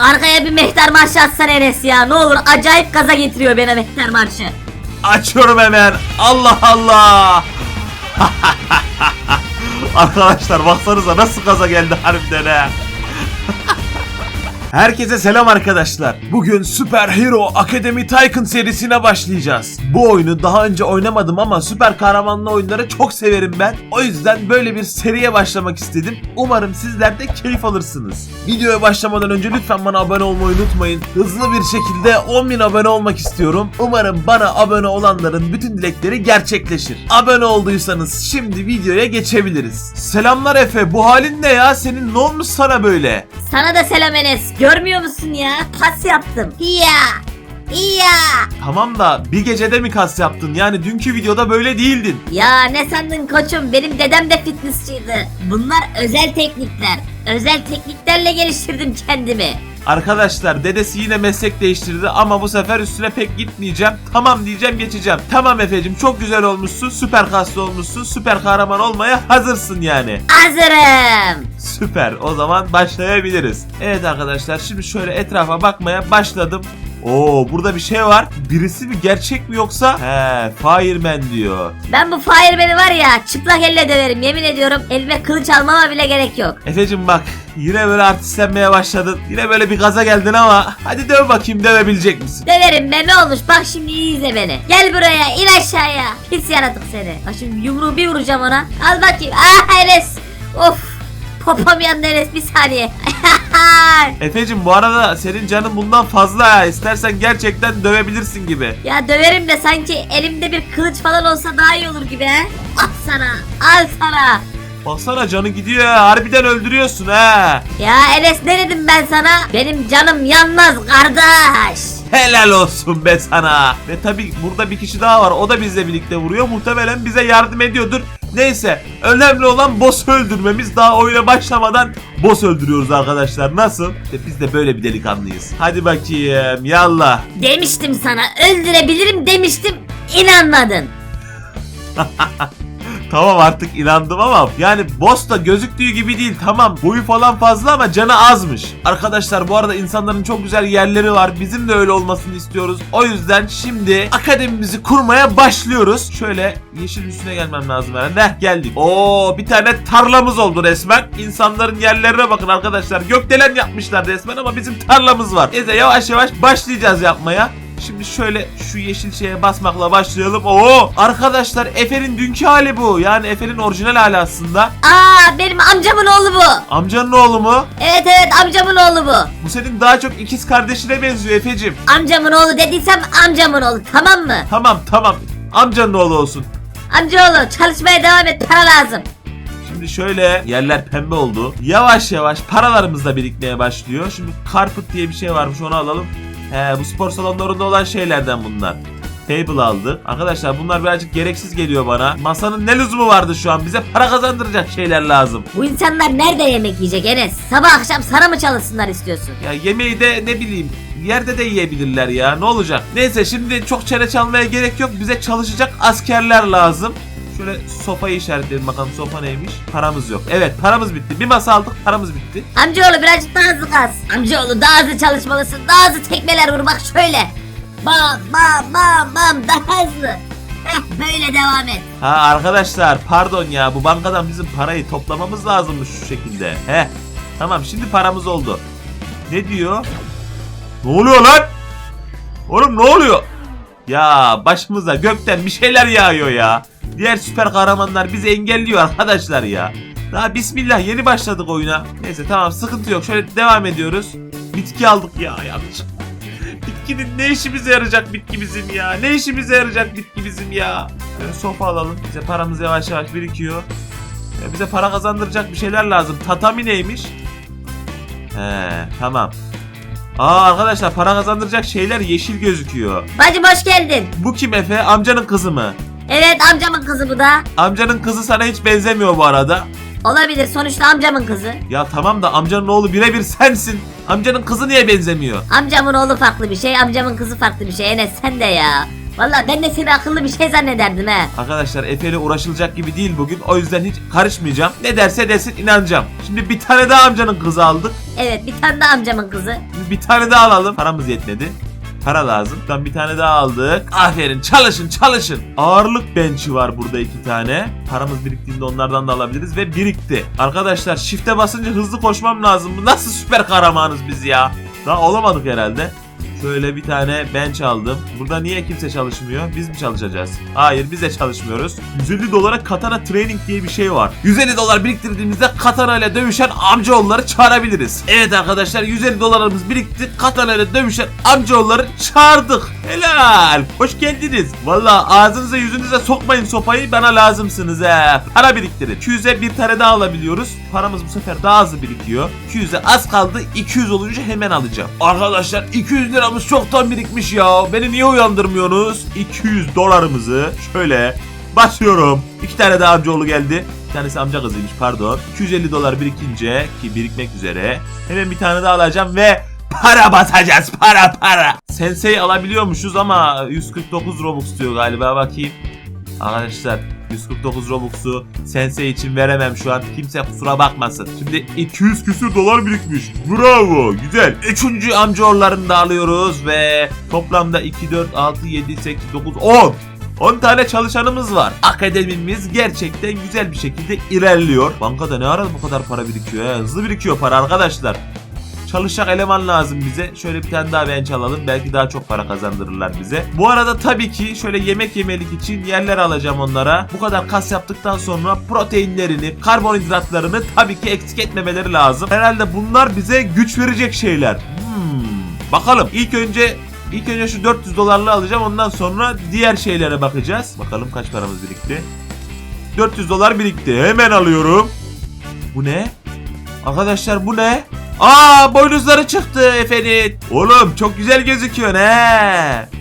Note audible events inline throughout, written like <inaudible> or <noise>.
Arkaya bir mehter marşı atsana Enes ya. Ne olur acayip gaza getiriyor beni mehter marşı. Açıyorum hemen. Allah Allah. <laughs> Arkadaşlar baksanıza nasıl gaza geldi harbiden ha. <laughs> Herkese selam arkadaşlar. Bugün Super Hero Academy Tycoon serisine başlayacağız. Bu oyunu daha önce oynamadım ama süper kahramanlı oyunları çok severim ben. O yüzden böyle bir seriye başlamak istedim. Umarım sizler de keyif alırsınız. Videoya başlamadan önce lütfen bana abone olmayı unutmayın. Hızlı bir şekilde 10.000 abone olmak istiyorum. Umarım bana abone olanların bütün dilekleri gerçekleşir. Abone olduysanız şimdi videoya geçebiliriz. Selamlar Efe. Bu halin ne ya? Senin ne olmuş sana böyle? Sana da selam Enes. Görmüyor musun ya? Pas yaptım. Ya. Ya. Tamam da bir gecede mi kas yaptın? Yani dünkü videoda böyle değildin. Ya ne sandın koçum? Benim dedem de fitnessçiydi. Bunlar özel teknikler. Özel tekniklerle geliştirdim kendimi. Arkadaşlar dedesi yine meslek değiştirdi ama bu sefer üstüne pek gitmeyeceğim. Tamam diyeceğim geçeceğim. Tamam Efe'cim çok güzel olmuşsun. Süper kaslı olmuşsun. Süper kahraman olmaya hazırsın yani. Hazırım. Süper. O zaman başlayabiliriz. Evet arkadaşlar şimdi şöyle etrafa bakmaya başladım. Oo burada bir şey var. Birisi mi gerçek mi yoksa? He Fireman diyor. Ben bu Fireman'i var ya çıplak elle döverim yemin ediyorum elime kılıç almama bile gerek yok. Efe'cim bak yine böyle artistlenmeye başladın. Yine böyle bir gaza geldin ama hadi döv bakayım dövebilecek misin? Döverim be ne olmuş bak şimdi iyi izle beni. Gel buraya in aşağıya. Pis yaratık seni. Bak şimdi yumruğu bir vuracağım ona. Al bakayım. Ah Enes. Of. Popom yandı Enes bir saniye. <laughs> Efe'cim bu arada senin canın bundan fazla ya. İstersen gerçekten dövebilirsin gibi. ya döverim de sanki elimde bir kılıç falan olsa daha iyi olur gibi he. Al sana. Al sana. Baksana canı gidiyor ya. Harbiden öldürüyorsun ha. Ya Enes ne dedim ben sana? Benim canım yanmaz kardeş. Helal olsun be sana. Ve tabi burada bir kişi daha var. O da bizle birlikte vuruyor. Muhtemelen bize yardım ediyordur. Neyse önemli olan boss öldürmemiz. Daha oyuna başlamadan boss öldürüyoruz arkadaşlar. Nasıl? İşte biz de böyle bir delikanlıyız. Hadi bakayım yallah. Demiştim sana öldürebilirim demiştim. İnanmadın. <laughs> Tamam artık inandım ama yani boss da gözüktüğü gibi değil tamam boyu falan fazla ama canı azmış. Arkadaşlar bu arada insanların çok güzel yerleri var bizim de öyle olmasını istiyoruz. O yüzden şimdi akademimizi kurmaya başlıyoruz. Şöyle yeşil üstüne gelmem lazım herhalde. Heh, geldik. Oo bir tane tarlamız oldu resmen. İnsanların yerlerine bakın arkadaşlar. Gökdelen yapmışlar resmen ama bizim tarlamız var. Neyse yavaş yavaş başlayacağız yapmaya. Şimdi şöyle şu yeşil şeye basmakla başlayalım. Oo arkadaşlar Efe'nin dünkü hali bu. Yani Efe'nin orijinal hali aslında. Aa benim amcamın oğlu bu. Amcanın oğlu mu? Evet evet amcamın oğlu bu. Bu senin daha çok ikiz kardeşine benziyor Efe'cim. Amcamın oğlu dediysem amcamın oğlu tamam mı? Tamam tamam. Amcanın oğlu olsun. Amcaoğlu çalışmaya devam et para lazım. Şimdi şöyle yerler pembe oldu. Yavaş yavaş paralarımız da birikmeye başlıyor. Şimdi carpet diye bir şey varmış onu alalım. He bu spor salonlarında olan şeylerden bunlar. Table aldık. Arkadaşlar bunlar birazcık gereksiz geliyor bana. Masanın ne lüzumu vardı şu an? Bize para kazandıracak şeyler lazım. Bu insanlar nerede yemek yiyecek Enes? Sabah akşam sana mı çalışsınlar istiyorsun? Ya yemeği de ne bileyim yerde de yiyebilirler ya ne olacak. Neyse şimdi çok çene çalmaya gerek yok. Bize çalışacak askerler lazım. Şöyle sofayı işaretleyelim bakalım sofa neymiş. Paramız yok. Evet paramız bitti. Bir masa aldık paramız bitti. Amcaoğlu birazcık daha hızlı kas. Amcaoğlu daha hızlı çalışmalısın. Daha hızlı tekmeler vur bak şöyle. Bam bam bam bam daha hızlı. Heh, böyle devam et. Ha arkadaşlar pardon ya bu bankadan bizim parayı toplamamız lazımmış şu şekilde. He. Tamam şimdi paramız oldu. Ne diyor? Ne oluyor lan? Oğlum ne oluyor? Ya başımıza gökten bir şeyler yağıyor ya. Diğer süper kahramanlar bizi engelliyor arkadaşlar ya. Daha bismillah yeni başladık oyuna. Neyse tamam sıkıntı yok. Şöyle devam ediyoruz. Bitki aldık ya yanlış. <laughs> Bitkinin ne işimize yarayacak bitki bizim ya? Ne işimize yarayacak bitki bizim ya? Şöyle sofa alalım. Bize paramız yavaş yavaş birikiyor. Ya bize para kazandıracak bir şeyler lazım. Tatami neymiş? He tamam. Aa arkadaşlar para kazandıracak şeyler yeşil gözüküyor. Bacım hoş geldin. Bu kim Efe? Amcanın kızı mı? Evet amcamın kızı bu da. Amcanın kızı sana hiç benzemiyor bu arada. Olabilir sonuçta amcamın kızı. Ya tamam da amcanın oğlu birebir sensin. Amcanın kızı niye benzemiyor? Amcamın oğlu farklı bir şey, amcamın kızı farklı bir şey. Enes sen de ya. Valla ben de seni akıllı bir şey zannederdim he. Arkadaşlar Efe ile uğraşılacak gibi değil bugün. O yüzden hiç karışmayacağım. Ne derse desin inanacağım. Şimdi bir tane daha amcanın kızı aldık. Evet bir tane daha amcamın kızı. Bir tane daha alalım. Paramız yetmedi. Para lazım. Buradan bir tane daha aldık. Aferin çalışın çalışın. Ağırlık bench'i var burada iki tane. Paramız biriktiğinde onlardan da alabiliriz ve birikti. Arkadaşlar shift'e basınca hızlı koşmam lazım. Bu nasıl süper kahramanız biz ya? Daha olamadık herhalde. Şöyle bir tane bench aldım. Burada niye kimse çalışmıyor? Biz mi çalışacağız? Hayır biz de çalışmıyoruz. 150 dolara katana training diye bir şey var. 150 dolar biriktirdiğimizde katana ile dövüşen amcaoğulları çağırabiliriz. Evet arkadaşlar 150 dolarımız birikti. Katana ile dövüşen amcaoğulları çağırdık. Helal. Hoş geldiniz. Valla ağzınıza yüzünüze sokmayın sopayı bana lazımsınız he. Para biriktirin. 200'e bir tane daha alabiliyoruz. Paramız bu sefer daha hızlı birikiyor. 200'e az kaldı. 200 olunca hemen alacağım. Arkadaşlar 200 liramız çoktan birikmiş ya. Beni niye uyandırmıyorsunuz? 200 dolarımızı şöyle basıyorum. İki tane daha amcaoğlu geldi. Bir tanesi amca kızıymış pardon. 250 dolar birikince ki birikmek üzere. Hemen bir tane daha alacağım ve para basacağız para para. Sensei alabiliyormuşuz ama 149 Robux diyor galiba bakayım. Arkadaşlar 149 Robux'u Sensei için veremem şu an. Kimse kusura bakmasın. Şimdi 200 küsür dolar birikmiş. Bravo. Güzel. Üçüncü amcaoğullarını da alıyoruz ve toplamda 2, 4, 6, 7, 8, 9, 10. 10 tane çalışanımız var. Akademimiz gerçekten güzel bir şekilde ilerliyor. Bankada ne ara bu kadar para birikiyor ya? Hızlı birikiyor para arkadaşlar. Çalışacak eleman lazım bize. Şöyle bir tane daha bench alalım. Belki daha çok para kazandırırlar bize. Bu arada tabii ki şöyle yemek yemelik için yerler alacağım onlara. Bu kadar kas yaptıktan sonra proteinlerini, karbonhidratlarını tabii ki eksik etmemeleri lazım. Herhalde bunlar bize güç verecek şeyler. Hmm. Bakalım. İlk önce İlk önce şu 400 dolarlı alacağım. Ondan sonra diğer şeylere bakacağız. Bakalım kaç paramız birikti. 400 dolar birikti. Hemen alıyorum. Bu ne? Arkadaşlar bu ne? Aa boynuzları çıktı efendim. Oğlum çok güzel gözüküyor he.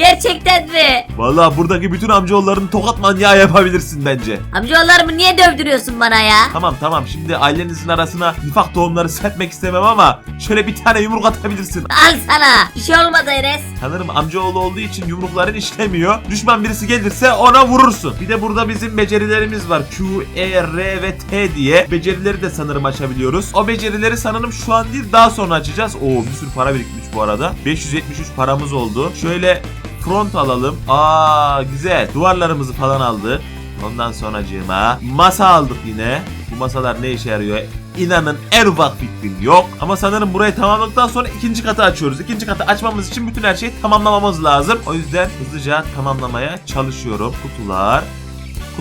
Gerçekten mi? Vallahi buradaki bütün amcaoğullarını tokat manyağı yapabilirsin bence. Amcaoğullarımı niye dövdürüyorsun bana ya? Tamam tamam şimdi ailenizin arasına nifak tohumları serpmek istemem ama şöyle bir tane yumruk atabilirsin. Al sana. Bir şey olmadı Enes. Sanırım amcaoğlu olduğu için yumrukların işlemiyor. Düşman birisi gelirse ona vurursun. Bir de burada bizim becerilerimiz var. Q, E, R ve T diye. Becerileri de sanırım açabiliyoruz. O becerileri sanırım şu an değil daha sonra açacağız. Oo bir sürü para birikmiş bu arada. 573 paramız oldu. Şöyle front alalım. Aa güzel. Duvarlarımızı falan aldık. Ondan sonracığıma masa aldık yine. Bu masalar ne işe yarıyor? İnanın en ufak fikrim yok. Ama sanırım burayı tamamladıktan sonra ikinci katı açıyoruz. İkinci katı açmamız için bütün her şeyi tamamlamamız lazım. O yüzden hızlıca tamamlamaya çalışıyorum. Kutular.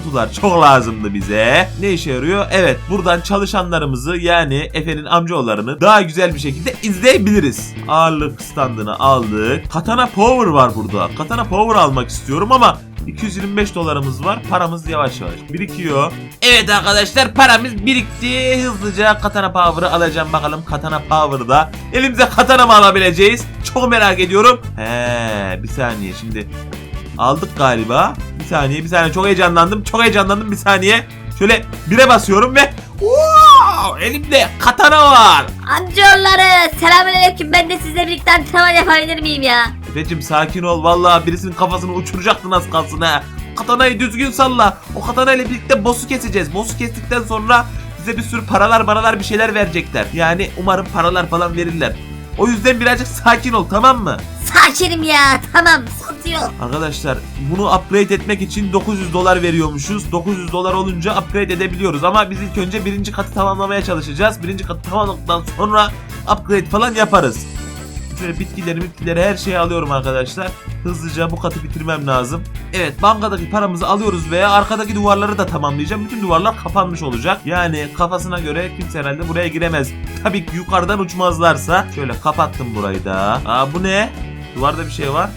Kutular çok lazımdı bize. Ne işe yarıyor? Evet buradan çalışanlarımızı yani Efe'nin amcaoğullarını daha güzel bir şekilde izleyebiliriz. Ağırlık standını aldık. Katana Power var burada. Katana Power almak istiyorum ama 225 dolarımız var. Paramız yavaş yavaş birikiyor. Evet arkadaşlar paramız birikti. Hızlıca Katana Power'ı alacağım bakalım. Katana Power'da elimize katana mı alabileceğiz? Çok merak ediyorum. He bir saniye şimdi aldık galiba. Bir saniye bir saniye çok heyecanlandım. Çok heyecanlandım bir saniye. Şöyle bire basıyorum ve wow, elimde katana var. Amcaoğulları selamünaleyküm. Ben de sizle birlikte antrenman yapabilir miyim ya? Efecim sakin ol vallahi birisinin kafasını uçuracaktın az kalsın ha. Katanayı düzgün salla. O katanayla birlikte boss'u keseceğiz. Boss'u kestikten sonra bize bir sürü paralar paralar bir şeyler verecekler. Yani umarım paralar falan verirler. O yüzden birazcık sakin ol tamam mı? Sakinim ya. Tamam. Yok. Arkadaşlar bunu upgrade etmek için 900 dolar veriyormuşuz. 900 dolar olunca upgrade edebiliyoruz ama biz ilk önce birinci katı tamamlamaya çalışacağız. Birinci katı tamamladıktan sonra upgrade falan yaparız. Şöyle bitkileri bitkileri her şeyi alıyorum arkadaşlar. Hızlıca bu katı bitirmem lazım. Evet bankadaki paramızı alıyoruz veya arkadaki duvarları da tamamlayacağım. Bütün duvarlar kapanmış olacak. Yani kafasına göre kimse herhalde buraya giremez. Tabii ki yukarıdan uçmazlarsa. Şöyle kapattım burayı da. Aa bu ne? Duvarda bir şey var.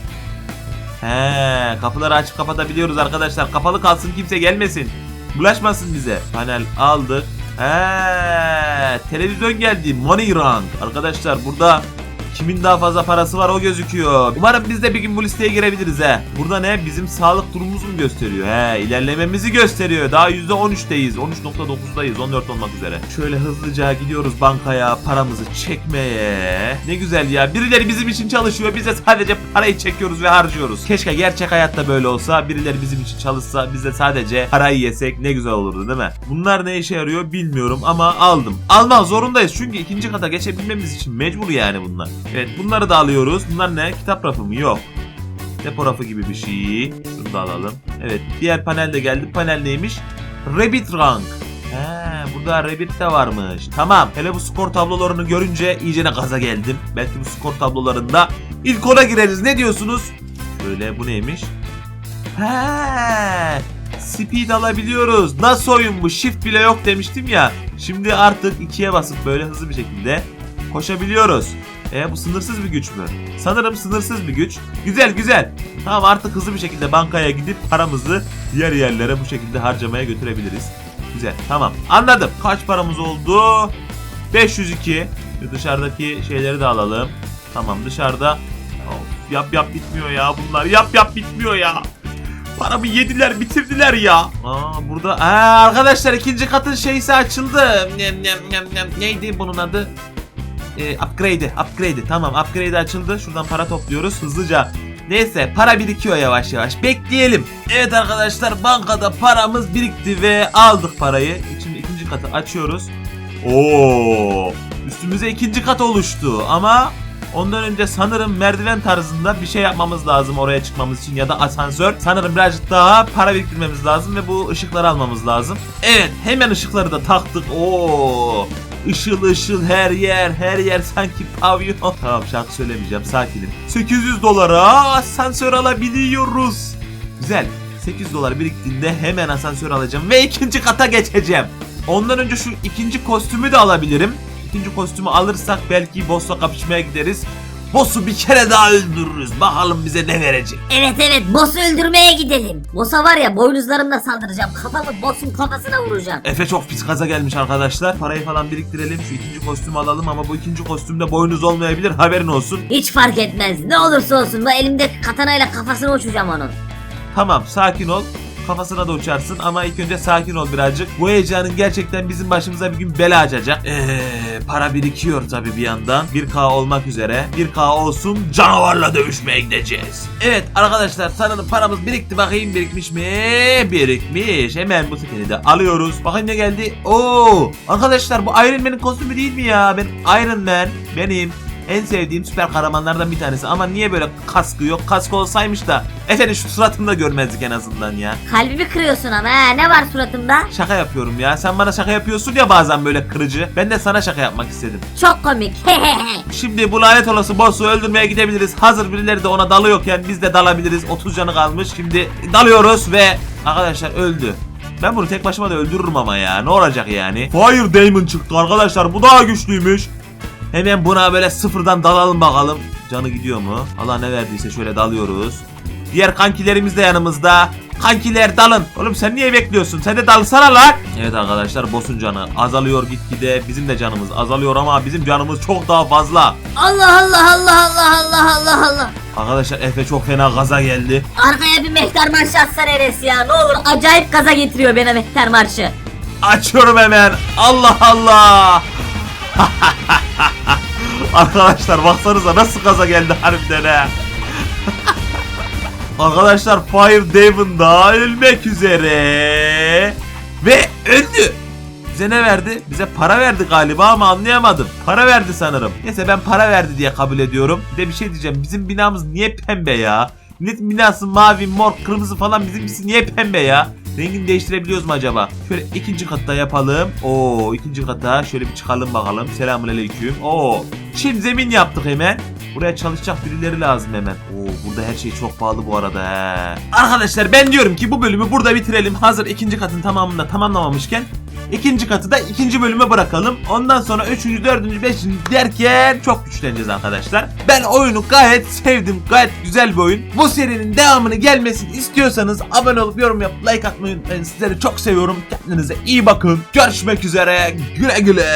He, kapıları açıp kapatabiliyoruz arkadaşlar. Kapalı kalsın kimse gelmesin. Bulaşmasın bize. Panel aldık. He, televizyon geldi. Money Rank. Arkadaşlar burada Kimin daha fazla parası var o gözüküyor. Umarım biz de bir gün bu listeye girebiliriz he. Burada ne? Bizim sağlık durumumuzu mu gösteriyor? He ilerlememizi gösteriyor. Daha %13'teyiz. 13.9'dayız. 14 olmak üzere. Şöyle hızlıca gidiyoruz bankaya paramızı çekmeye. Ne güzel ya. Birileri bizim için çalışıyor. Biz de sadece parayı çekiyoruz ve harcıyoruz. Keşke gerçek hayatta böyle olsa. Birileri bizim için çalışsa. Biz de sadece parayı yesek ne güzel olurdu değil mi? Bunlar ne işe yarıyor bilmiyorum ama aldım. Almak zorundayız çünkü ikinci kata geçebilmemiz için mecbur yani bunlar. Evet bunları da alıyoruz. Bunlar ne? Kitap rafı mı? Yok. Depo rafı gibi bir şey. Şunu da alalım. Evet diğer panel de geldi. Panel neymiş? Rabbit Rank. He, burada Rabbit de varmış. Tamam. Hele bu skor tablolarını görünce iyice gaza geldim. Belki bu skor tablolarında ilk ona gireriz. Ne diyorsunuz? Şöyle bu neymiş? He, speed alabiliyoruz. Nasıl oyun bu? Shift bile yok demiştim ya. Şimdi artık ikiye basıp böyle hızlı bir şekilde koşabiliyoruz. E bu sınırsız bir güç mü? Sanırım sınırsız bir güç. Güzel güzel. Tamam artık hızlı bir şekilde bankaya gidip paramızı diğer yerlere bu şekilde harcamaya götürebiliriz. Güzel tamam anladım. Kaç paramız oldu? 502. Şu Dışarıdaki şeyleri de alalım. Tamam dışarıda. Of, yap yap bitmiyor ya bunlar. Yap yap bitmiyor ya. Paramı yediler bitirdiler ya. Aa burada Aa, arkadaşlar ikinci katın şeysi açıldı. Nem, nem, nem, nem. Neydi bunun adı? Ee, upgrade, upgrade. Tamam, upgrade açıldı. Şuradan para topluyoruz hızlıca. Neyse, para birikiyor yavaş yavaş. Bekleyelim. Evet arkadaşlar, bankada paramız birikti ve aldık parayı. Şimdi ikinci katı açıyoruz. Oo! Üstümüze ikinci kat oluştu ama Ondan önce sanırım merdiven tarzında bir şey yapmamız lazım oraya çıkmamız için ya da asansör. Sanırım birazcık daha para biriktirmemiz lazım ve bu ışıkları almamız lazım. Evet hemen ışıkları da taktık. Oo. Işıl ışıl her yer her yer sanki pavyon. Tamam şarkı söylemeyeceğim sakinim. 800 dolara asansör alabiliyoruz. Güzel. 800 dolar biriktiğinde hemen asansör alacağım ve ikinci kata geçeceğim. Ondan önce şu ikinci kostümü de alabilirim. İkinci kostümü alırsak belki boss'la kapışmaya gideriz. Boss'u bir kere daha öldürürüz. Bakalım bize ne verecek. Evet evet boss'u öldürmeye gidelim. Boss'a var ya boynuzlarımla saldıracağım. Kafamı boss'un kafasına vuracağım. Efe çok pis gaza gelmiş arkadaşlar. Parayı falan biriktirelim. Şu ikinci kostümü alalım ama bu ikinci kostümde boynuz olmayabilir. Haberin olsun. Hiç fark etmez. Ne olursa olsun bu elimde katanayla kafasına uçacağım onun. Tamam sakin ol. Kafasına da uçarsın ama ilk önce sakin ol birazcık. Bu heyecanın gerçekten bizim başımıza bir gün bela açacak. Eee para birikiyor tabi bir yandan. 1K olmak üzere. 1K olsun canavarla dövüşmeye gideceğiz. Evet arkadaşlar sanırım paramız birikti. Bakayım birikmiş mi? Birikmiş. Hemen bu sepeti de alıyoruz. Bakın ne geldi? Oo arkadaşlar bu Iron Man'in kostümü değil mi ya? Ben Iron Man benim en sevdiğim süper kahramanlardan bir tanesi ama niye böyle kaskı yok? Kaskı olsaymış da efendim şu suratını da görmezdik en azından ya. Kalbimi kırıyorsun ama ha. Ne var suratımda? Şaka yapıyorum ya. Sen bana şaka yapıyorsun ya bazen böyle kırıcı. Ben de sana şaka yapmak istedim. Çok komik. <laughs> Şimdi bu lanet olası boss'u öldürmeye gidebiliriz. Hazır birileri de ona dalıyorken biz de dalabiliriz. 30 canı kalmış. Şimdi dalıyoruz ve arkadaşlar öldü. Ben bunu tek başıma da öldürürüm ama ya. Ne olacak yani? Fire Demon çıktı arkadaşlar. Bu daha güçlüymüş. Hemen buna böyle sıfırdan dalalım bakalım. Canı gidiyor mu? Allah ne verdiyse şöyle dalıyoruz. Diğer kankilerimiz de yanımızda. Kankiler dalın. Oğlum sen niye bekliyorsun? Sen de dalsana lan. Evet arkadaşlar boss'un canı azalıyor gitgide. Bizim de canımız azalıyor ama bizim canımız çok daha fazla. Allah Allah Allah Allah Allah Allah Allah. Arkadaşlar Efe çok fena gaza geldi. Arkaya bir mehter marşı atsan Enes ya. Ne olur acayip gaza getiriyor bana mehter marşı. Açıyorum hemen. Allah Allah. <laughs> Arkadaşlar baksanıza nasıl gaza geldi harbiden he. <laughs> Arkadaşlar Fire Demon da ölmek üzere. Ve öldü. Bize ne verdi? Bize para verdi galiba ama anlayamadım. Para verdi sanırım. Neyse ben para verdi diye kabul ediyorum. Bir de bir şey diyeceğim. Bizim binamız niye pembe ya? Milletin binası mavi, mor, kırmızı falan bizimkisi niye pembe ya? Rengini değiştirebiliyoruz mu acaba? Şöyle ikinci katta yapalım. Oo ikinci kata şöyle bir çıkalım bakalım. Selamünaleyküm. Oo. Şimdi zemin yaptık hemen. Buraya çalışacak birileri lazım hemen. Oo burada her şey çok pahalı bu arada he. Arkadaşlar ben diyorum ki bu bölümü burada bitirelim. Hazır ikinci katın tamamını tamamlamamışken. İkinci katı da ikinci bölüme bırakalım. Ondan sonra üçüncü, dördüncü, beşinci derken çok güçleneceğiz arkadaşlar. Ben oyunu gayet sevdim. Gayet güzel bir oyun. Bu serinin devamını gelmesini istiyorsanız abone olup yorum yapıp like atmayı unutmayın. Sizleri çok seviyorum. Kendinize iyi bakın. Görüşmek üzere. Güle güle.